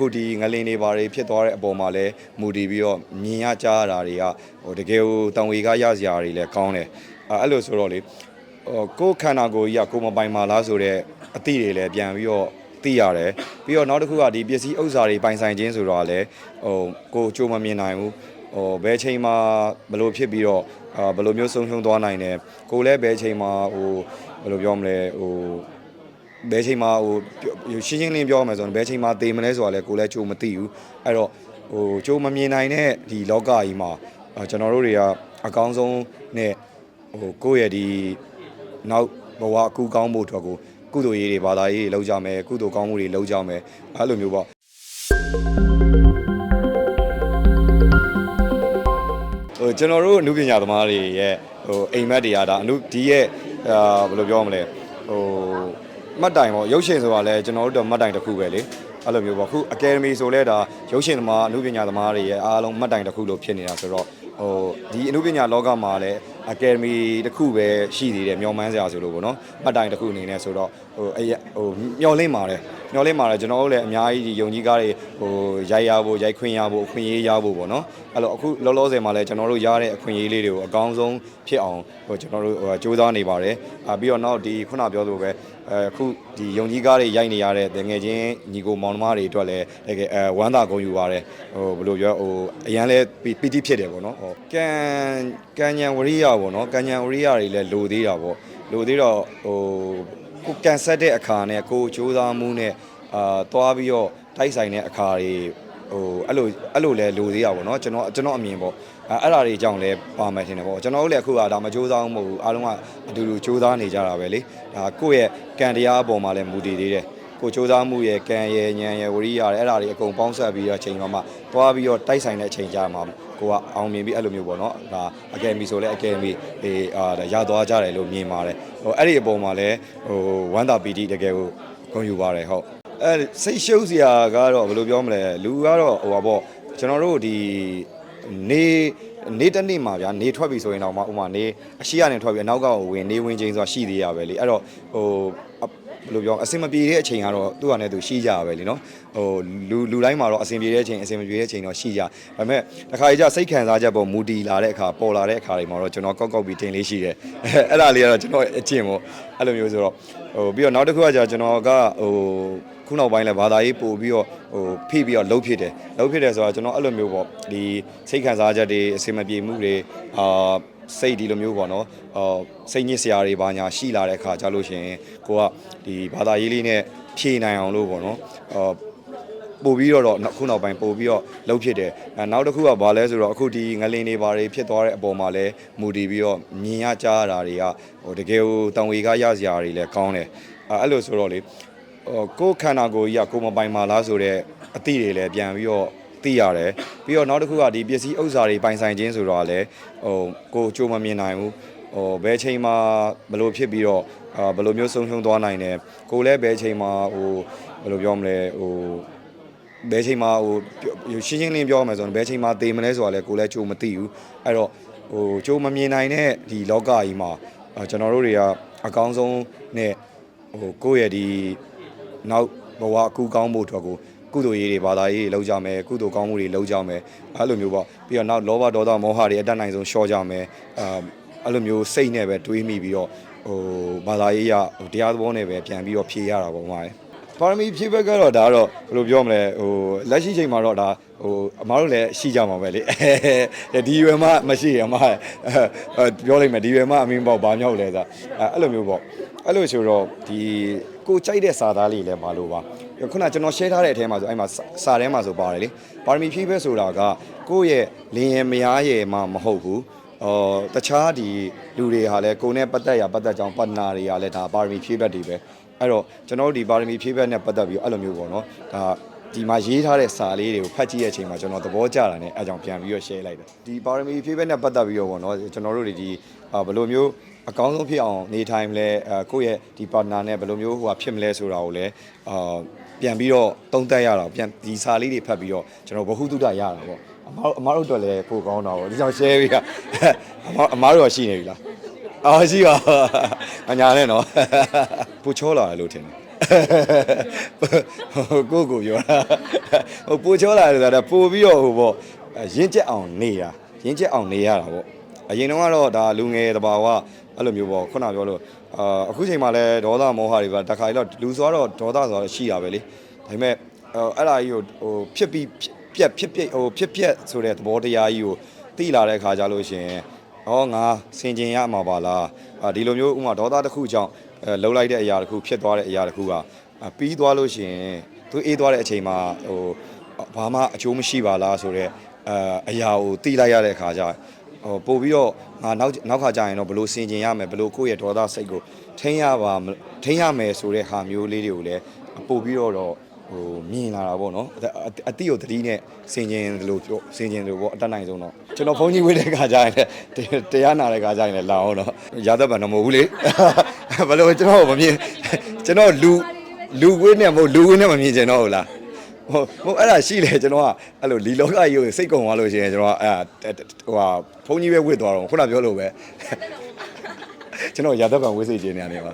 အခုဒီငလင်တွေဘာတွေဖြစ်သွားတဲ့အပေါ်မှာလဲမူတည်ပြီးတော့မြင်ရကြားရတာတွေကဟိုတကယ်ကိုတောင်ဝေကရစရာတွေလည်းကောင်းတယ်အဲအဲ့လိုဆိုတော့လေဟိုကိုယ်ခန္ဓာကိုယ်ကြီးကကိုယ်မပိုင်ပါလားဆိုတော့အသည့်တွေလည်းပြန်ပြီးတော့သိရတယ်ပြီးတော့နောက်တစ်ခုကဒီပစ္စည်းဥစ္စာတွေပိုင်ဆိုင်ခြင်းဆိုတော့လည်းဟိုကိုယ်ကြိုးမမြင်နိုင်ဘူးဟိုဘယ်ချိန်မှာဘလို့ဖြစ်ပြီးတော့အာဘယ်လိုမျိုးဆုံးရှုံးသွားနိုင်တယ်ကိုယ်လည်းဘယ်ချိန်မှာဟိုဘယ်လိုပြောမလဲဟို ဘယ်ချိန်မှာဟိုပြောရှင်းရှင်းလင်းပြောရမယ်ဆိုရင်ဘယ်ချိန်မှာတည်မလဲဆိုတာလည်းကိုယ်လည်းကြိုးမသိဘူးအဲ့တော့ဟိုကြိုးမမြင်နိုင်တဲ့ဒီလောကကြီးမှာအာကျွန်တော်တို့တွေကအကောင်းဆုံးနဲ့ဟိုကိုယ့်ရဲ့ဒီနောက်ဘဝအကူကောင်းဖို့အတွက်ကိုကုသိုလ်ရေးတွေဘာသာရေးတွေလုပ်ကြမယ်ကုသိုလ်ကောင်းမှုတွေလုပ်ကြမယ်အဲ့လိုမျိုးပေါ့ဟိုကျွန်တော်တို့အမှုပညာသမားတွေရဲ့ဟိုအိမ်မက်တွေကဒါအမှုဒီရဲ့အာဘယ်လိုပြောရမလဲဟို မှတ်တိုင်ပေါ့ရုပ်ရှင်ဆိုတာလည်းကျွန်တော်တို့တော့မှတ်တိုင်တစ်ခုပဲလေအဲ့လိုမျိုးပေါ့အခု Academy ဆိုလဲဒါရုပ်ရှင်သမားအမှုပညာသမားတွေရဲ့အားလုံးမှတ်တိုင်တစ်ခုလို့ဖြစ်နေတာဆိုတော့ဟိုဒီအမှုပညာလောကမှာလည်း Academy တစ်ခုပဲရှိသေးတယ်မျော်မှန်းစရာဆိုလို့ပေါ့နော်မှတ်တိုင်တစ်ခုအနေနဲ့ဆိုတော့ဟိုအရဟိုမျော်လင့်ပါတယ်မျော်လင့်ပါတယ်ကျွန်တော်တို့လည်းအများကြီးဒီယုံကြည်ကားတွေဟိုရိုက်ရဖို့ရိုက်ခွင့်ရဖို့အခွင့်အရေးရဖို့ပေါ့နော်အဲ့လိုအခုလောလောဆယ်မှာလည်းကျွန်တော်တို့ရတဲ့အခွင့်အရေးလေးတွေကိုအကောင်းဆုံးဖြစ်အောင်ဟိုကျွန်တော်တို့ဟိုစူးစမ်းနေပါတယ်အာပြီးတော့နောက်ဒီခုနပြောသလိုပဲအဲအခုဒီယုံကြည်ကားတွေရိုက်နေရတဲ့တငယ်ချင်းညီကိုမောင်နှမတွေအတွက်လည်းတကယ်အဲဝမ်းသာကုန်ယူပါတယ်ဟိုဘယ်လိုပြောဟိုအရန်လဲပီတိဖြစ်တယ်ပေါ့နော်ဟိုကံကံညံဝရိယပေါ့နော်ကံညံဝရိယတွေလည်းလိုသေးတာပေါ့လိုသေးတော့ဟိုကိုကန်ဆက်တဲ့အခါနဲ့ကိုစူးစမ်းမှုနဲ့အာသွားပြီးတော့တိုက်ဆိုင်တဲ့အခါတွေဟိုအဲ့လိုအဲ့လိုလဲလိုသေးတာပေါ့နော်ကျွန်တော်ကျွန်တော်အမြင်ပေါ့အဲအဲ့ဒါတွေကြောင့်လဲပါမယ်ထင်တယ်ပေါ့ကျွန်တော်တို့လည်းအခုကဒါမကြိုးစားအောင်မဟုတ်ဘူးအားလုံးကအတူတူကြိုးစားနေကြတာပဲလေဒါကိုယ့်ရဲ့ကံတရားအပေါ်မှာလည်းမူတည်သေးတယ် ကိုကြိုးစားမှုရဲ့ကံရဲ့ဉာဏ်ရဲ့ဝရိယရဲ့အဲ့ဒါတွေအကုန်ပေါင်းဆက်ပြီးတော့ချိန်မှာမှသွားပြီးတော့တိုက်ဆိုင်တဲ့အချိန်ကြာမှာကိုကအောင်မြင်ပြီးအဲ့လိုမျိုးပေါ့နော်ဒါအကယ်မီဆိုလဲအကယ်မီအေးအာဒါရသွားကြတယ်လို့မြင်ပါတယ်ဟိုအဲ့ဒီအပေါ်မှာလဲဟိုဝမ်းသာပီတိတကယ်ကိုဂုဏ်ယူပါတယ်ဟုတ်အဲစိတ်ရှုပ်စရာကတော့ဘယ်လိုပြောမလဲလူကတော့ဟိုပါပေါ့ကျွန်တော်တို့ဒီနေနေတစ်နေ့မှာဗျာနေထွက်ပြီဆိုရင်တော့မှဥမာနေအရှိကနေထွက်ပြီအနောက်ကဝင်နေဝင်ချင်းဆိုတာရှိသေးရပဲလေအဲ့တော့ဟိုအ ဘယ်လိုပြောအဆင်မပြေတဲ့အချိန်ကတော့သူ့ဟာနဲ့သူရှိကြရပဲလीနော်ဟိုလူလူတိုင်းမှာတော့အဆင်ပြေတဲ့အချိန်အဆင်မပြေတဲ့အချိန်တော့ရှိကြဒါပေမဲ့တစ်ခါကြီးကျစိတ်ခံစားချက်ပေါ်မူတည်လာတဲ့အခါပေါ်လာတဲ့အခါတွေမှာတော့ကျွန်တော်ကောက်ကောက်ပြီးတင်လေးရှိတယ်အဲ့ဒါလေးကတော့ကျွန်တော်အကျင့်ပေါ့အဲ့လိုမျိုးဆိုတော့ဟိုပြီးတော့နောက်တစ်ခုကကြာကျွန်တော်ကဟိုခုနောက်ပိုင်းလဲဘာသာရေးပို့ပြီးတော့ဟိုဖိပြီးတော့လှုပ်ဖြစ်တယ်လှုပ်ဖြစ်တယ်ဆိုတော့ကျွန်တော်အဲ့လိုမျိုးပေါ့ဒီစိတ်ခံစားချက်တွေအစင်မပြေမှုတွေအာ စိတ်ဒီလိုမျိုးပေါ့နော်အာစိတ်ညစ်စရာတွေဘာညာရှိလာတဲ့အခါကြလို့ရှရင်ကိုကဒီဘာသာရေးလေးနဲ့ဖြေနိုင်အောင်လို့ပေါ့နော်အာပို့ပြီးတော့တော့ခုနောက်ပိုင်းပို့ပြီးတော့လှုပ်ဖြစ်တယ်အဲနောက်တစ်ခုကဘာလဲဆိုတော့အခုဒီငလင်တွေဘာတွေဖြစ်သွားတဲ့အပေါ်မှာလဲမူတည်ပြီးတော့မြင်ရကြားရတာတွေကဟိုတကယ်ကိုတောင်ဝေကရစရာတွေလည်းကောင်းတယ်အဲအဲ့လိုဆိုတော့လေဟိုကိုယ်ခန္ဓာကိုယ်ကြီးကကိုယ်မပိုင်ပါလားဆိုတော့အသည့်တွေလည်းပြန်ပြီးတော့ သိရတယ်ပြီးတော့နောက်တစ်ခုကဒီပစ္စည်းဥစ္စာတွေပိုင်ဆိုင်ခြင်းဆိုတော့လည်းဟိုကိုယ်ကြိုးမမြင်နိုင်ဘူးဟိုဘယ်ချိန်မှာဘလို့ဖြစ်ပြီးတော့အာဘယ်လိုမျိုးဆုံးရှုံးသွားနိုင်တယ်ကိုယ်လည်းဘယ်ချိန်မှာဟိုဘယ်လိုပြောမလဲဟိုဘယ်ချိန်မှာဟိုရှင်းရှင်းလင်းပြောရမယ်ဆိုရင်ဘယ်ချိန်မှာတည်မလဲဆိုတာလည်းကိုယ်လည်းကြိုးမသိဘူးအဲ့တော့ဟိုကြိုးမမြင်နိုင်တဲ့ဒီလောကကြီးမှာအာကျွန်တော်တို့တွေကအကောင်းဆုံးနဲ့ဟိုကိုယ့်ရဲ့ဒီနောက်ဘဝအကူကောင်းဖို့အတွက်ကို ကုသိုလ်ရေးတွေဘာသာရေးတွေလုပ်ကြမယ်ကုသိုလ်ကောင်းမှုတွေလုပ်ကြမယ်အဲ့လိုမျိုးပေါ့ပြီးတော့နောက်လောဘဒေါသမောဟတွေအတတ်နိုင်ဆုံးရှော့ကြမယ်အာအဲ့လိုမျိုးစိတ်နဲ့ပဲတွေးမိပြီးတော့ဟိုဘာသာရေးရဟိုတရားသဘောနဲ့ပဲပြန်ပြီးတော့ဖြေရတာပေါ့မှာပါရမီဖြည့်ဘက်ကတော့ဒါကတော့ဘယ်လိုပြောမလဲဟိုလက်ရှိချိန်မှာတော့ဒါဟိုအမားတို့လည်းရှိကြမှာပဲလေဒီရွယ်မှမရှိရအမပြောလိုက်မယ်ဒီရွယ်မှအမင်းပေါ့ဘာမြောက်လဲဆိုအဲ့လိုမျိုးပေါ့အဲ့လိုဆိုတော့ဒီကိုကြိုက်တဲ့စာသားလေးလည်းမလိုပါ ခုနကျွန်တော် share ထားတဲ့အထဲမှာဆိုအဲ့မှာစာထဲမှာဆိုပါတယ်လေပါရမီဖြည့်ဘက်ဆိုတာကကိုယ့်ရဲ့လင်ရဲ့မယားရဲ့မှမဟုတ်ဘူးအော်တခြားဒီလူတွေဟာလည်းကိုယ်နဲ့ပတ်သက်ရပတ်သက်ကြောင်းပတ်နာတွေကလည်းဒါပါရမီဖြည့်ဘက်တွေပဲအဲ့တော့ကျွန်တော်တို့ဒီပါရမီဖြည့်ဘက်နဲ့ပတ်သက်ပြီးအဲ့လိုမျိုးပေါ့နော်ဒါဒီမှာရေးထားတဲ့စာလေးတွေကိုဖတ်ကြည့်တဲ့အချိန်မှာကျွန်တော်သဘောကျတာနဲ့အဲကြောင့်ပြန်ပြီးတော့ share လိုက်တယ်ဒီပါရမီဖြည့်ဘက်နဲ့ပတ်သက်ပြီးတော့ပေါ့နော်ကျွန်တော်တို့တွေဒီဘယ်လိုမျိုးအကောင်းဆုံးဖြစ်အောင်နေထိုင်မလဲအဲကိုယ့်ရဲ့ဒီ partner နဲ့ဘယ်လိုမျိုးဟိုဟာဖြစ်မလဲဆိုတာကိုလည်းအာ ပြန်ပြီးတော့တုံးတက်ရတာပြန်ဒီစာလေးတွေဖတ်ပြီးတော့ကျွန်တော်ဘ ഹു တုဒရတာပေါ့အမားအမားတို့အတွက်လည်းပိုကောင်းတာပေါ့ဒီကြောင့် share ပြီးအမားအမားတို့ရှိနေပြီလားအော်ရှိပါအညာနဲ့နော်ပူချောလာတယ်လို့ထင်တယ်ဟိုကိုကိုပြောတာဟိုပိုချောလာတယ်ဆိုတာပို့ပြီးတော့ဟိုပေါ့ရင်းကျက်အောင်နေတာရင်းကျက်အောင်နေရတာပေါ့ အရင်တော့ကတော့ဒါလူငယ်တဘာဝအဲ့လိုမျိုးပေါ့ခုနပြောလို့အာအခုချိန်မှာလဲဒေါသမောဟတွေပါတခါကြီးတော့လူဆိုတော့ဒေါသဆိုတော့ရှိတာပဲလေဒါပေမဲ့အဲ့ဒါကြီးကိုဟိုဖြစ်ပြီးပြက်ဖြစ်ပြက်ဟိုဖြစ်ပြက်ဆိုတဲ့သဘောတရားကြီးကိုသိလာတဲ့ခါကြလို့ရှင်ဩငါစင်ကျင်ရမှာပါလားအာဒီလိုမျိုးဥမာဒေါသတစ်ခုကြောင့်အဲလှုပ်လိုက်တဲ့အရာတစ်ခုဖြစ်သွားတဲ့အရာတစ်ခုကအာပြီးသွားလို့ရှင်သူအေးသွားတဲ့အချိန်မှာဟိုဘာမှအကျိုးမရှိပါလားဆိုတော့အာအရာကိုသိလိုက်ရတဲ့ခါကျ ဟိုပို့ပြီးတော့ငါနောက်နောက်ခါကျရင်တော့ဘယ်လိုစင်ကျင်ရမယ်ဘယ်လိုကိုယ့်ရဲ့ဒေါသစိတ်ကိုထိန်းရပါမထိန်းရမယ်ဆိုတဲ့ဟာမျိုးလေးတွေကိုလည်းပို့ပြီးတော့တော့ဟိုမြင်လာတာပေါ့နော်အအအတိကိုတတိနဲ့စင်ကျင်တယ်လို့ပြောစင်ကျင်တယ်လို့ပေါ့အတက်နိုင်ဆုံးတော့ကျွန်တော်ဖုန်းကြီးဝေးတဲ့ခါကျရင်လည်းတရားနာတဲ့ခါကျရင်လည်းလာအောင်တော့ရသက်ပံတော့မဟုတ်ဘူးလေဘယ်လိုကျွန်တော်မမြင်ကျွန်တော်လူလူဝေးနဲ့မဟုတ်လူဝေးနဲ့မမြင်ချင်တော့ဘူးလား ဟိုဟိုအဲ့ဒါရှိလေကျွန်တော်ကအဲ့လိုလီလောကကြီးကိုစိတ်ကုံသွားလို့ရှိရင်ကျွန်တော်ကအဲ့ဒါဟိုဟာဖုန်းကြီးပဲဝစ်သွားတော့ခုနပြောလို့ပဲကျွန်တော်ရာသက်ပံဝစ်စိတ်ခြင်းနေရတယ်ပါ